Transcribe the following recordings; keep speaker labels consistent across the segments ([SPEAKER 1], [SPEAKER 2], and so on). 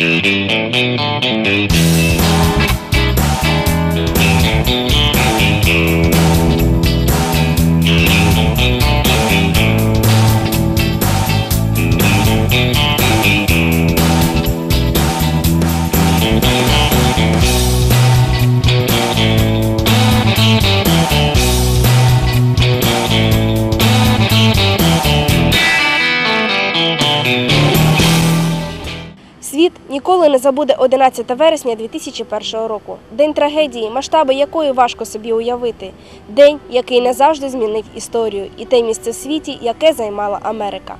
[SPEAKER 1] Thank you. Ніколи не забуде 11 вересня 2001 року. День трагедії, масштаби якої важко собі уявити. День, який не завжди змінив історію, і те місце в світі, яке займала Америка.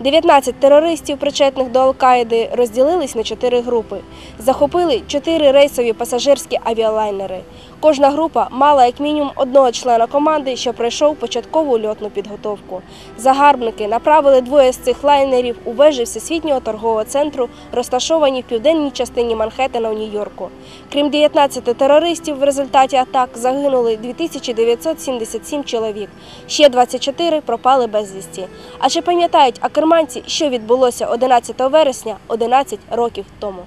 [SPEAKER 1] 19 терористів, причетних до Ал-Каїди, розділились на чотири групи. Захопили чотири рейсові пасажирські авіалайнери. Кожна група мала як мінімум одного члена команди, що пройшов початкову льотну підготовку. Загарбники направили двоє з цих лайнерів у вежі Всесвітнього торгового центру, розташовані в південній частині Манхеттена у Нью-Йорку. Крім 19 терористів, в результаті атак загинули 2977 чоловік. Ще 24 пропали безвісті. А чи пам'ятають акерманці, що відбулося 11 вересня 11 років тому?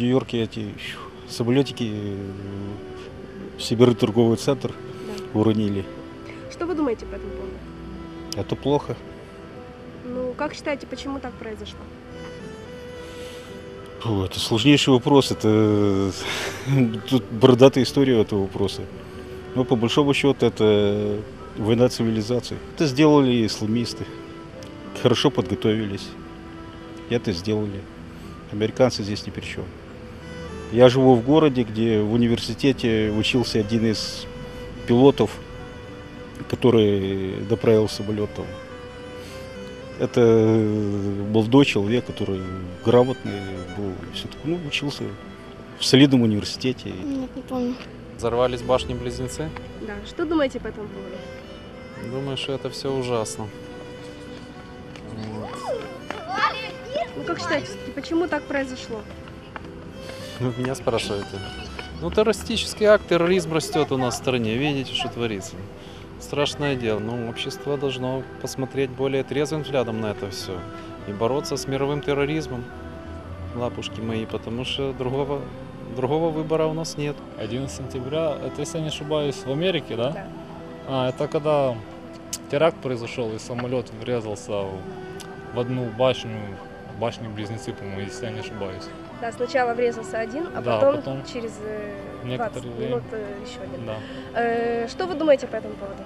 [SPEAKER 2] Нью-Йорке эти самолетики э, Сибирь торговый центр уронили.
[SPEAKER 1] Что вы думаете по этому поводу?
[SPEAKER 2] Это плохо.
[SPEAKER 1] Ну, как считаете, почему так произошло?
[SPEAKER 2] Фу, это сложнейший вопрос. Это тут бородатая история этого вопроса. Но по большому счету это война цивилизаций. Это сделали исламисты. Хорошо подготовились. Это сделали. Американцы здесь ни при чем. Я живу в городе, где в университете учился один из пилотов, который доправил самолет там. Это молодой человек, который грамотный был, все такое, ну, учился в солидном университете.
[SPEAKER 3] Нет, не помню.
[SPEAKER 4] Взорвались башни-близнецы.
[SPEAKER 1] Да. Что думаете по этому поводу?
[SPEAKER 4] Думаю, что это все ужасно. Вот.
[SPEAKER 1] Ну, как считаете, почему так произошло?
[SPEAKER 4] Ну, Меня спрашиваете. Ну, террористический акт, терроризм растет у нас в стране. Видите, что творится. Страшное дело. Ну, общество должно посмотреть более трезвым взглядом на это все. И бороться с мировым терроризмом, лапушки мои, потому что другого, другого выбора у нас нет.
[SPEAKER 5] 11 сентября, это, если я не ошибаюсь, в Америке, да?
[SPEAKER 1] Да.
[SPEAKER 5] А, это когда теракт произошел, и самолет врезался в, в одну башню, башни-близнецы, по-моему, если я не ошибаюсь.
[SPEAKER 1] Да, сначала врезался один, а
[SPEAKER 5] Да,
[SPEAKER 1] потом,
[SPEAKER 5] потом
[SPEAKER 1] через э, 20
[SPEAKER 5] некоторое время.
[SPEAKER 1] минут э, еще один.
[SPEAKER 5] Да.
[SPEAKER 1] Э, Что вы думаете по этому поводу?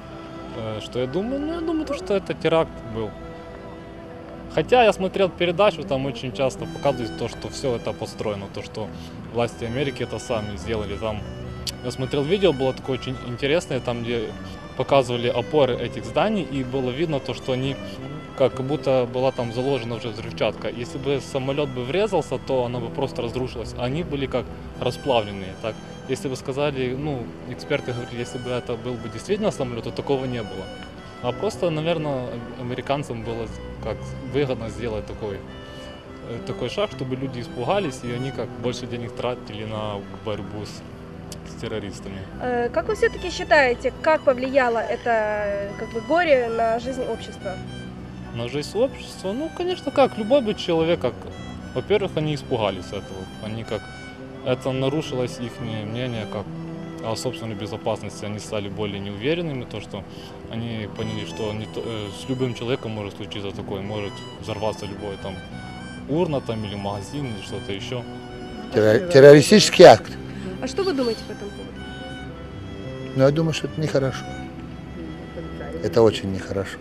[SPEAKER 5] Э, Что я думаю? Ну, я думаю, то, что это теракт был. Хотя я смотрел передачу, там очень часто показывают то, что все это построено, то, что власти Америки это сами сделали. Там я смотрел видео, было такое очень интересное, там где показывали опоры этих зданий, и было видно то, что они как будто была там заложена уже взрывчатка. Если бы самолет бы врезался, то она бы просто разрушилась. Они были как расплавленные. Так, если бы сказали, ну, эксперты говорили, если бы это был бы действительно самолет, то такого не было. А просто, наверное, американцам было как выгодно сделать такой, э, такой шаг, чтобы люди испугались, и они как больше денег тратили на борьбу с, с террористами.
[SPEAKER 1] Э, Как вы все-таки считаете, как повлияло это э, как бы горе на жизнь общества?
[SPEAKER 5] На жизнь общества, ну, конечно, как, любой бы человек, как, во-первых, они испугались этого, они как, это нарушилось их мнение, как о собственной безопасности, они стали более неуверенными, то, что они поняли, что не то- э, с любым человеком может случиться такое, может взорваться любой там урна там или магазин или что-то еще.
[SPEAKER 3] терро- террористический акт.
[SPEAKER 1] А что вы думаете по этому поводу?
[SPEAKER 3] Но я думаю, что это нехорошо. Это очень нехорошо.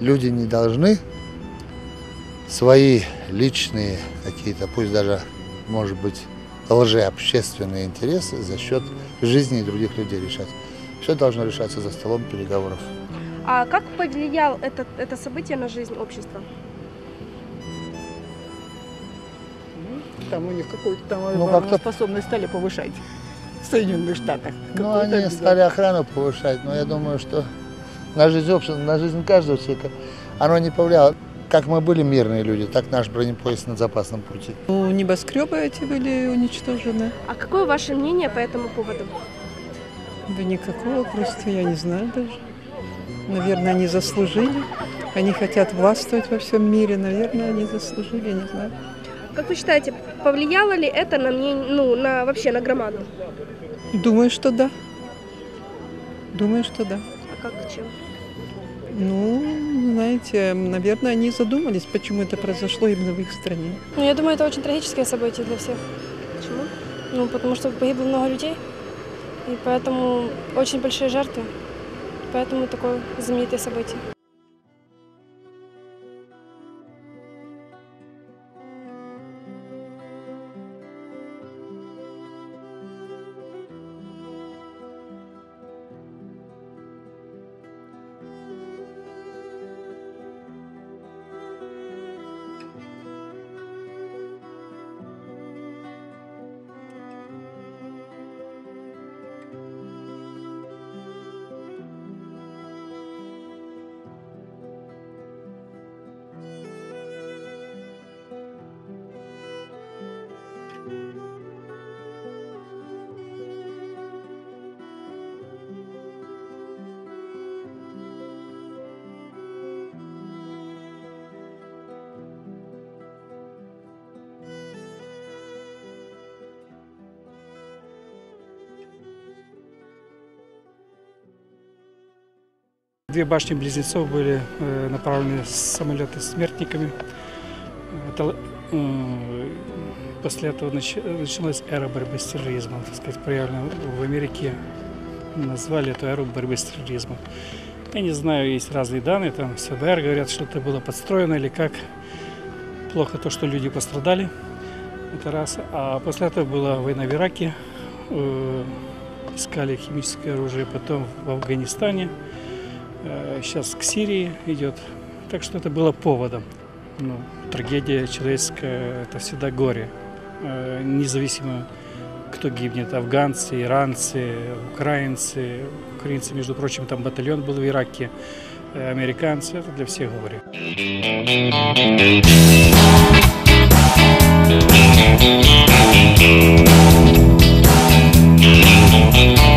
[SPEAKER 3] Люди не должны свои личные какие-то, пусть даже, может быть, лжеобщественные интересы за счет жизни других людей решать. Все должно решаться за столом переговоров.
[SPEAKER 1] А как повлиял это, это событие на жизнь общества?
[SPEAKER 6] Там у них какую-то там
[SPEAKER 3] Ну, как-то-
[SPEAKER 6] способность стали повышать в Соединенных Штатах.
[SPEAKER 3] Ну, они стали охрану повышать, но я думаю, что на жизнь общества, на жизнь каждого человека оно не повлияло. Как мы были мирные люди, так наш бронепоезд на запасном пути.
[SPEAKER 7] Ну, небоскребы эти были уничтожены.
[SPEAKER 1] А какое ваше мнение по этому поводу?
[SPEAKER 7] Да никакого, просто я не знаю даже. Наверное, они заслужили. Они хотят властвовать во всем мире. Наверное, они заслужили, я не знаю.
[SPEAKER 1] Как вы считаете, повлияло ли это на мнение, ну, на вообще на громаду?
[SPEAKER 7] Думаю, что да. Думаю, что да.
[SPEAKER 1] Как чем?
[SPEAKER 7] Ну, знаете, наверное, они задумались, почему это произошло именно в их стране.
[SPEAKER 8] Ну, я думаю, это очень трагическое событие для всех.
[SPEAKER 1] Почему?
[SPEAKER 8] Ну, потому что погибло много людей, и поэтому очень большие жертвы. Поэтому такое знаменитое событие.
[SPEAKER 9] Две башни близнецов были э, направлены с самолеты смертниками. Это, э, после этого нач- началась эра борьбы с терроризмом, так сказать, проявлена в Америке. Назвали эту эру борьбы с терроризмом. Я не знаю, есть разные данные, там с говорят, что это было подстроено или как. Плохо то, что люди пострадали, это раз. А после этого была война в Ираке, э, искали химическое оружие, потом в Афганистане, сейчас к Сирии идет. Так что это было поводом. Ну, трагедия человеческая – это всегда горе. Э, Независимо, кто гибнет – афганцы, иранцы, украинцы. Украинцы, между прочим, там батальон был в Ираке, э, американцы – это для всех горе.
[SPEAKER 10] Thank